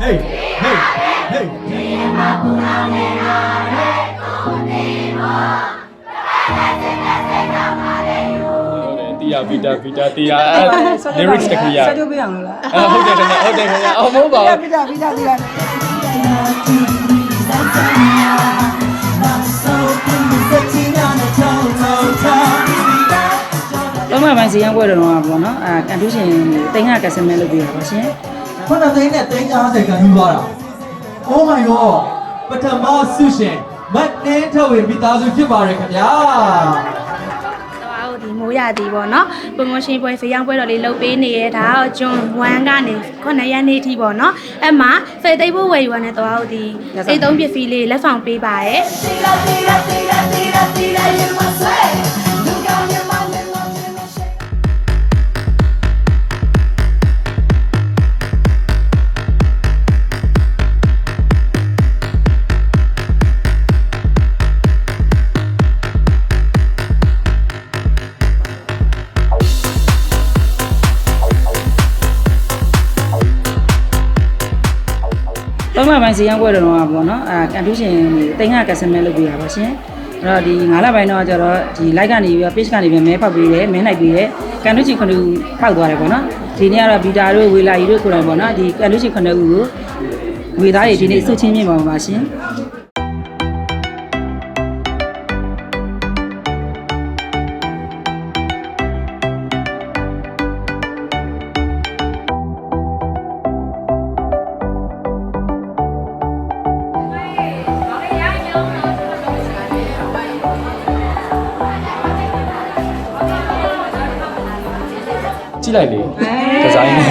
hey hey hey တီယာဗီတာဗီတာတီယာ lyrics တခုရဆက်ကြပေးအောင်လို့လားအဲဟုတ်တယ်ခင်ဗျဟုတ်တယ်ခင်ဗျအော်မဟုတ်ပါဘူးပြတာပြတာပြတာတော့မှပိုင်းစီရန်ပွဲတော်တော့ပေါ့နော်အာကန်တူးရှင်တင်ငါကက်စမဲလုပ်ပြရပါရှင် ခုနသိန်းနဲ့သိန်း90ကန်ယူသွားတာ Oh my god ပထမဆုရှင်မတ်တင်းထုတ်ဝင်မိသားစုဖြစ်ပါတယ်ခင်ဗျာတော့ဒီမိုးရသည်ပေါ့နော် promotion ပွဲဖေးရောင်းပွဲတော်လေးလုပ်ပေးနေရတာဂျွန်1ကနေ9ရက်နေ့အထိပေါ့နော်အဲ့မှာဖေးသိပ်ဖို့ဝယ်ယူရတဲ့တော့ဒီစိတ်သုံးပစ္စည်းလေးလက်ဆောင်ပေးပါရ ယ်တော့မှပိုင်းစီရန်ပွဲတော်တော့ပေါ့နော်အာကန်တူးရှင်တင်ငါကက်စမဲလုပ်ပြရပါရှင်အဲ့တော့ဒီ9လပိုင်းတော့ကျတော့ဒီ like ကနေပြီး page ကနေပြီးမဲဖောက်ပေးတယ်မဲနိုင်ပေးတယ်ကန်တူးရှင်ခုနှစ်ဦးဖောက်သွားတယ်ပေါ့နော်ဒီနေ့ကတော့ဗီတာတို့ဝေလာရီတို့ကိုယ်တိုင်ပေါ့နော်ဒီကန်တူးရှင်ခုနှစ်ဦးကိုဝေသားတွေဒီနေ့စုချင်းမြင့်ပါပါရှင် ကြည့်လိုက်လေဒီဇိုင်းနဲ့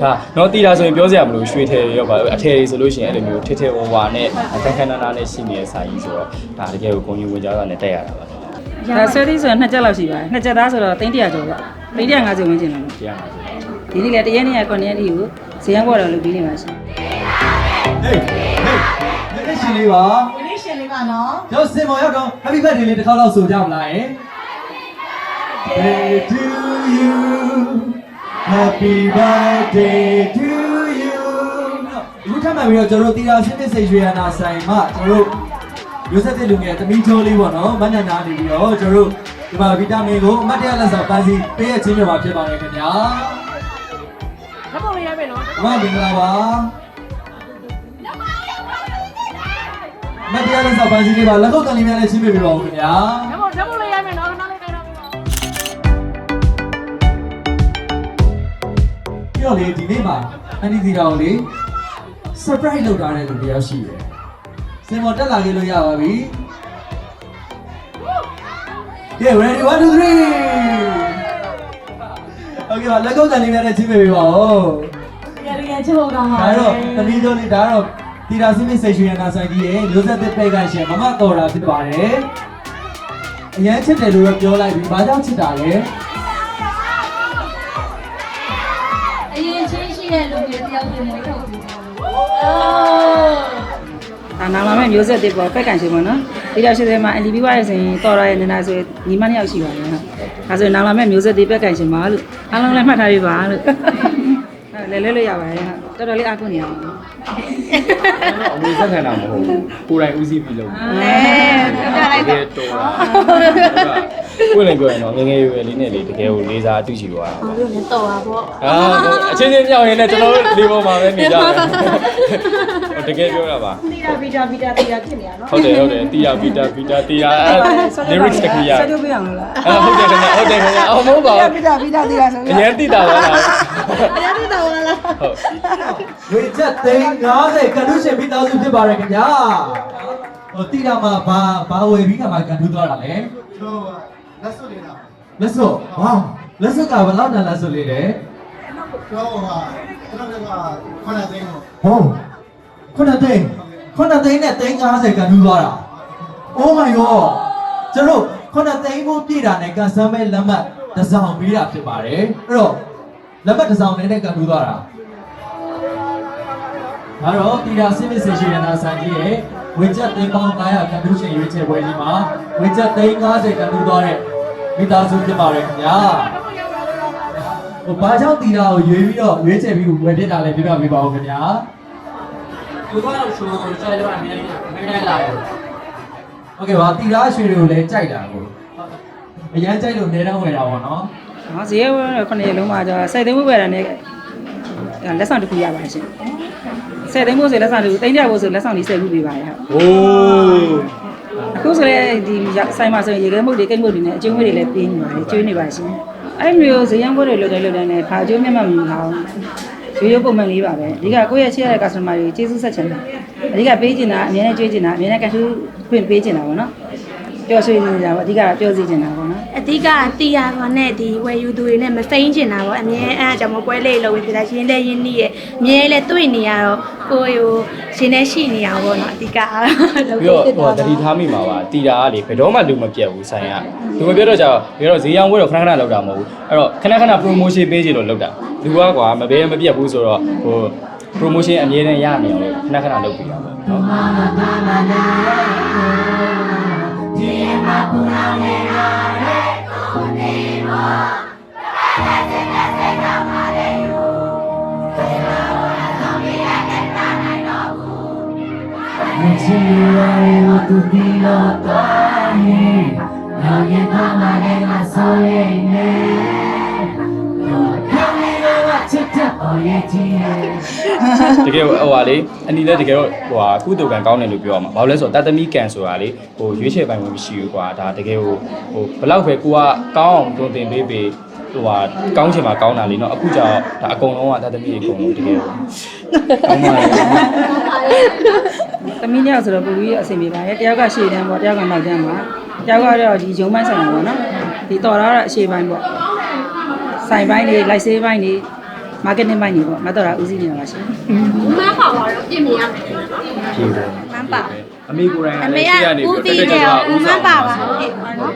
ဒါတော့တီတာဆိုရင်ပြောစရာမလိုရွှေထဲရောပါအထည်ဆိုလို့ရှိရင်အဲ့လိုမျိုးထစ်ထစ်ဝဝနဲ့ခက်ခက်နာနာနဲ့ရှိနေတဲ့စာကြီးဆိုတော့ဒါတကယ်ကိုဂုဏ်ယူဝင်ကြတာနဲ့တက်ရတာပါဒါဆွဲသေးဆိုရင်နှစ်ချက်လောက်ရှိပါတယ်နှစ်ချက်သားဆိုတော့300ကျော်ပေါ့350ဝန်းကျင်လောက်တရားပါဒီနေ့လည်းတရက်နေ့က9ရက်နေ့ကိုဇေယျဘော်တော်လုပ်ပြီးနေပါရှင် hey hey နည်း ရှင်လေးပါနည်းရှင်လေးပါနော်ကျွန်တော်စင်မော်ရောက်တော့ happy birthday လေးတစ်ခါတော့ဆိုကြမလားယင် Birthday to you Happy birthday to you အခုထပ်မှန်ပြီးတော့ကျွန်တော်တို့တီတာရှင်းတဲ့စိတ်ရွှေရနာဆိုင်မှာကျွန်တော်တို့ရိုးစက်တဲ့လူငယ်သမီးချိုးလေးပေါ့နော်မနန္နာနေပြီးတော့ကျွန်တော်တို့ဒီမှာဗီတာမင်ကိုအမတ်တရလက်ဆောင်ပန်းစီပေးရချင်းပြပါဖြစ်ပါတယ်ခင်ဗျာလက်ပေါ်လေးရမယ်နော်အမမင်္ဂလာပါ မတရားလက်ဆောင်ပန်းစီလေးပါလက်ကုပ်တန်လေးများနဲ့ချင်းပြပေးပါဦးခင်ဗျာလက်ပေါ်လက်ပေါ်လေးရမယ်နော်နောက်လေးခိုင်းတော့ပြီနော်ပြီးတော့လေဒီနေ့မှာအန်ဒီတီတာကိုလေ surprise လုပ်ထားတဲ့လူတစ်ယောက်ရှိတယ်စင်မော်တက်လာခဲ့လို့ရပါပြီ Yeah ready 1 2 3 Okay ပါလက်ကုပ်တန်လေးများနဲ့ချင်းပြပေးပါဦးရရရချိုးကောင်းပါဒါတော့သမီးတို့လေးဒါတော့ တီတာစင်းမစိတ်ရွှေရနာဆိုင်ကြီးရဲ့မျိုးဆက်သစ်ပိတ်ကရှင်မမတော်တာဖြစ်ပါတယ်အရန်ချစ်တယ်လို့တော့ပြောလိုက်ပြီဘာကြောင့်ချစ်တာလဲအရင်ချင်းရှိတဲ့လူတွေတယောက်ပြင်မွေးထုတ်ပြီဒါနာမမဲ့မျိုးဆက်တစ်ပေါ့ပက်ကန်ရှင်ပေါ့နော်ဒီတော့ရှိတယ်မှာ LB ဝါရစဉ်တော်ရရဲ့နေနာဆိုညီမနှစ်ယောက်ရှိပါတယ်ဟုတ်ဒါဆိုနာမမဲ့မျိုးဆက်တစ်ပက်ကန်ရှင်ပါလို့အားလုံးလည်းမှတ်ထားပြပါလို့လဲလဲလို့ရပါတယ်ဟုတ်တော်တော်လေးအားကိုးနေရပါဘူး အမေစက်ခံတာမဟုတ်ဘူးကိုယ်တိုင်ဦးစီးပြီးလုပ်အဲပြောလိုက်တကတော့ယ်တော်တာကိုယ်လည်းပြောရင်တော့ငငယ်ရွယ်လေးနဲ့လေတကယ်ကိုလေးစားအတူရှိသွားတာဘာလို့လဲတော့ပါပေါ့အာအချင်းချင်းမြောက်ရင်လည်းကျွန်တော်တို့လေးပေါ်မှာပဲနေကြတယ်တကယ်ပြောတာပါတီတာဗီတာဗီတာတီတာဖြစ်နေတာနော်ဟုတ်တယ်ဟုတ်တယ်တီယာဗီတာဗီတာတီယာ lyrics တခုရဆက်ကြပေးအောင်လို့လားအဲဟုတ်တယ်ခင်ဗျဟုတ်တယ်ခင်ဗျအော်မဟုတ်ပါဘူးပြတာပြတာပြတာဆိုအရင်တိတာပါလားအဲ့ဒါတော့လာလား ဟုတ်ရွေချက်သိန်း90ကန်တူးရှင်မိသားစုဖြစ်ပါတယ်ခင်ဗျာဟိုတီတာမှာဘာဘာဝယ်ပြီးခါမှာကန်တူးသွားတာလဲတော့လက်စွပ်နေတာလက်စော့ဝေါလက်စော့ကဘယ်လောက်တန်လက်စော့လေးလဲတော့ဟာကျွန်တော်ကခဏသိန်းတော့ဟောခုနသိန်းခုနသိန်းနဲ့သိန်း90ကန်တူးသွားတာ Oh my god ကျွန်တော်ခုနသိန်းဖို့ပြည့်တာနဲ့ကန်ဆမ်းမဲ့လက်မှတ်တစ်စောင်ပေးတာဖြစ်ပါတယ်အဲ့တော့လက်မှတ်တစ်စောင်နဲ့ကန်တူးသွားတာ ဒါတော့တီတာစစ်မစ်ဆေရှင်ရနာဆိုင်ကြီးရဲ့ဝေချက်သိန်းပေါင်း900ကန်တူးရှင်ရွေးချယ်ပွဲကြီးမှာဝေချက်သိန်း90ကန်တူးသွားတဲ့မိသားစုဖြစ်ပါတယ်ခင်ဗျာ ဟိုဘာကြောင့်တီတာကိုရွေးပြီးတော့ရွေးချယ်ပြီးဝယ်ဖြစ်တာလဲပြပြပေးပါဦးခင်ဗျာ သူကတော့ရှိုးဆိုတော့အမြဲအမြဲလာတယ် โอเคပါတီတာရွှေတွေကိုလည်းကြိုက်တာကိုအရန်ကြိုက်လို့နေတော့ဝယ်တာပေါ့နော် ဟောဈေးရောခုနှစ်ရက်လုံးမှာကျတော့စိုက်သိမ်းမှုပဲတာနဲ့လက်ဆောင်တစ်ခုရပါရှင် စိုက်သိမ်းမှုဆိုလက်ဆောင်တစ်ခုတိမ့်ပြဖို့ဆိုလက်ဆောင်လေးစိတ်ခုပေးပါရဟုတ်โอ้အခုဆိုလည်းဒီဆိုင်မှာဆိုရင်ရေခဲမှုတွေကိတ်မှုတွေနဲ့အကျိုးမှုတွေလည်းပေးနေပါတယ်ကျွေးနေပါရှင်အဲ့မျိုးဇယံဘွဲတွေလုပ်တယ်လုပ်တယ်နဲ့ဘာအကျိုးမျက်မှောက်မမြင်ပါဘူးရိုးရိုးပုံမှန်လေးပါပဲအဓိကကိုယ့်ရဲ့ချစ်ရတဲ့ customer တွေကျေးဇူးဆက်ချင်တာအဓိကပေးချင်တာအများနဲ့ကျွေးချင်တာအများနဲ့ကထူးခွင့်ပေးချင်တာပေါ့နော်ပျော်ရွှင်နေတာပေါ့အဓိကပျော်စီချင်တာပေါ့နော်အဓိကတီယာကနဲ့ဒီဝယ်ယူသူတွေနဲ့မဖိန်းကျင်တာပေါ့အမြဲအဲ့အကြောင့်မပွဲလေးလုံးဖြစ်တာရင်းတဲ့ရင်းနှီးရဲ့အမြဲလဲတွေ့နေရတော့ ကိုယ်ရောရှင်နဲ့ရှိနေအောင်ပေါ့နော်အဓိကအားလုံးပြီးတော့ဟိုတတိထားမိမှာပါတီတာကလေဘယ်တော့မှလူမပြတ်ဘူးဆိုင်ကလူမပြတ်တော့ကြာပြီးတော့ဈေးရောင်းဝယ်တော့ခဏခဏလောက်တာမဟုတ်ဘူးအဲ့တော့ခဏခဏ promotion ပေးကြလို့လောက်တာလူကကွာမပေးမပြတ်ဘူးဆိုတော့ဟို promotion အမြဲတမ်းရနေအောင်ခဏခဏလုပ်ပေးတာပေါ့နော် တကယ်ဟိုဟာလေအနီလည်းတကယ်တော့ဟိုဟာကုတုကံကောင်းတယ်လို့ပြောရမှာဘာလို့လဲဆိုတော့တသမီကံဆိုတာလေဟိုရွေးချယ်ပိုင်ဝင်မရှိဘူးကွာဒါတကယ်ဟိုဟိုဘလောက်ပဲကိုကကောင်းအောင်တွင်တင်ပေးပေးဟိုဟာကောင်းချင်မှာကောင်းတာလေနော်အခုကျတော့ဒါအကုန်လုံးကတသမီအကုန်လုံးတကယ်ဟိုကောင်းပါလေ သမီးညောက်ဆိုတော့ပူပြီးအဆင်ပြေပါတယ်တယောက်ကရှေ့တန်းပေါ့တယောက်ကနောက်တန်းပါတယောက်ကတော့ဒီဂျုံပိုင်းဆိုင်တာပေါ့နော်ဒီတော်တော့အရှေ့ပိုင်းပေါ့ဆိုင်ပိုင်းတွေလိုက်ဆေးပိုင်းတွေ marketing ပိုင်းတွေပေါ့မတော်တာဦးစီးနေတာပါရှင်မမပါတော့ပြင်မြင်ရမယ်ဖြေတယ်မမ်းပါအမေကိုယ်တိုင်အကမေလည်းကရှိရနေဦးပြီးတီးတော့တယ်တက်ဦးကြမွားမ်းပါပါဟုတ်ကဲ့နော်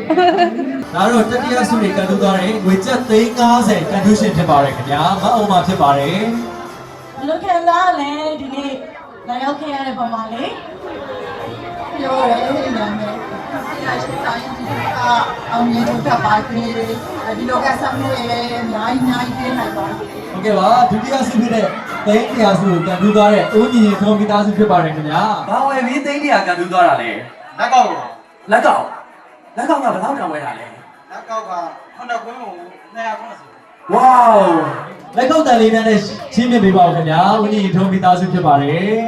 ဒါတော့တတိယဆုတွေကန်တူသွားတယ်ငွေကျပ်သိန်း90ကန်တူရှင်ဖြစ်ပါတယ်ခင်ဗျာမအောင်မှာဖြစ်ပါတယ်ဘယ်လိုခံစားလဲဒီနေ့ လာရောက်ခဲ့ရတဲ့ပုံမှာလေပြောရဲနာမည်ဆရာရှိတိုင်းကြီးကအောင်မြင်တို့ကပါခရီးဒီလိုကဆက်မှုရဲ့နိုင်နိုင်ပြနိုင်ပါဟုတ်ကဲ့ပါဒုတိယဆုဖြစ်တဲ့သိန်းတရားစုကိုကန်ထူးသွားတဲ့အိုးညီရင်ထုံးမိသားစုဖြစ်ပါတယ်ခင်ဗျာဘာဝယ်ပြီးသိန်းတရားကန်ထူးသွားတာလဲလက်ကောက်လက်ကောက်လက်ကောက်ကဘယ်လောက်တောင်ဝယ်တာလဲလက်ကောက်ကခုနှစ်ကွင်းကို250ဝေါ လက်ကောက်တန်လေးနဲ့ချင်းမြင့်ပေးပါဦးခင်ဗျာဦးညီရင်ထုံးမိသားစုဖြစ်ပါတယ်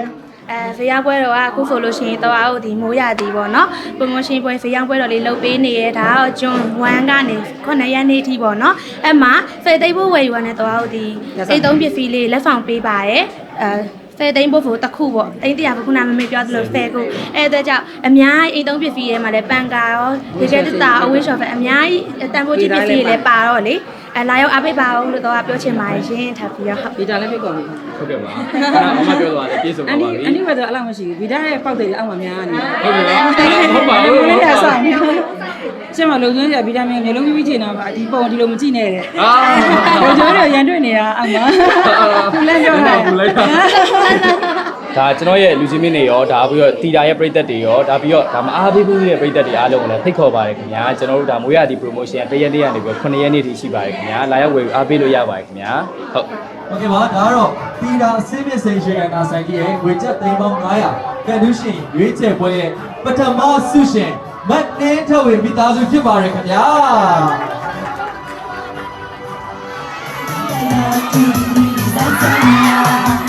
အဲဖေးရပွဲတော်ကအခုဆိုလို့ရှိရင်တော့အားဒီမိုးရသည်ပေါ့နော်ပရိုမိုရှင်ပွဲဖေးရပွဲတော်လေးလုပ်ပေးနေရဒါတော့ဂျွန်1ကနေ9ရက်နေ့ထိပေါ့နော်အဲ့မှာဖေသိပ်ဖို့ဝယ်ယူရတဲ့တော့အားဒီစိတ်သုံးပစ္စည်းလေးလက်ဆောင်ပေးပါရယ်အဲဖဲသိန်းဖို့ဖို့တစ်ခုပေါ့အိမ်တရားကခုနမမေပြောသလိုဖဲကိုအဲ့ဒါကြောင့်အများကြီးအိမ်သုံးပစ္စည်းတွေမှာလည်းပန်ကာရောဒီကက်တတာအဝိရှော်ဖဲအများကြီးတန်ဖိုးကြီးပစ္စည်းတွေလည်းပါတော့လေ အဲလာရောက်အားပေးပါအောင်လို့တော့ပြောချင်ပါတယ်ရှင်ထပ်ပြီးတော့ဟုတ် ဗီတာလည်းဖိတ်ခေါ်ပြီဟုတ်ကဲ့ပါအမပြောသွားတယ်ပြေဆုံးအပါန်ပါဒီပြီအန်ဒီဘက်တော့အလောက်မရှိဘူးဗီတာရဲ့ပေါက်တယ်အောက်မှာများနေဟုတ်ကဲ့ပါဟုတ်ပါဘူးလေးရဆောင်ကျမလုံကျွန်းရဗီတာမင်မျိုးလုံးပြီးချင်တာပါဒီပုံဒီလိုမကြည့်နဲ့တဲ့အာ လုံကျွန်းရရန်တွေ့နေတာအောက်မှာသူလည်းပြောတာဘူးလိုက်တာ ဒါကျွန်တော်ရဲ့လူချင်းမင်းတွေရောဒါပြီးတော့တီတာရဲ့ပြည်သက်တွေရောဒါပြီးတော့ဒါမအားပေးဘူးရဲ့ပြည်သက်တွေအားလုံးကိုလည်းဖိတ်ခေါ်ပါတယ်ခင်ဗျာကျွန်တော်တို့ဒါမွေးရသည် promotion တရက်နေ့ကနေပြီးတော့9ရက်နေ့ထိရှိပါတယ်ခင်ဗျာလာရောက်ဝယ်အားပေးလို့ရပါတယ်ခင်ဗျာဟုတ် โอเคပါဒါကတော့တီတာအစင်းမြင့်စိန်ရွှေရနာဆိုင်ကြီးရဲ့ငွေကျပ်သိန်းပေါင်း900ကန်တူရှင်ရွေးချယ်ပွဲရဲ့ပထမဆုရှင်မတ်တင်းထဝေမိသားစုဖြစ်ပါတယ်ခင်ဗျာ ရောက်နေတဲ့ဝ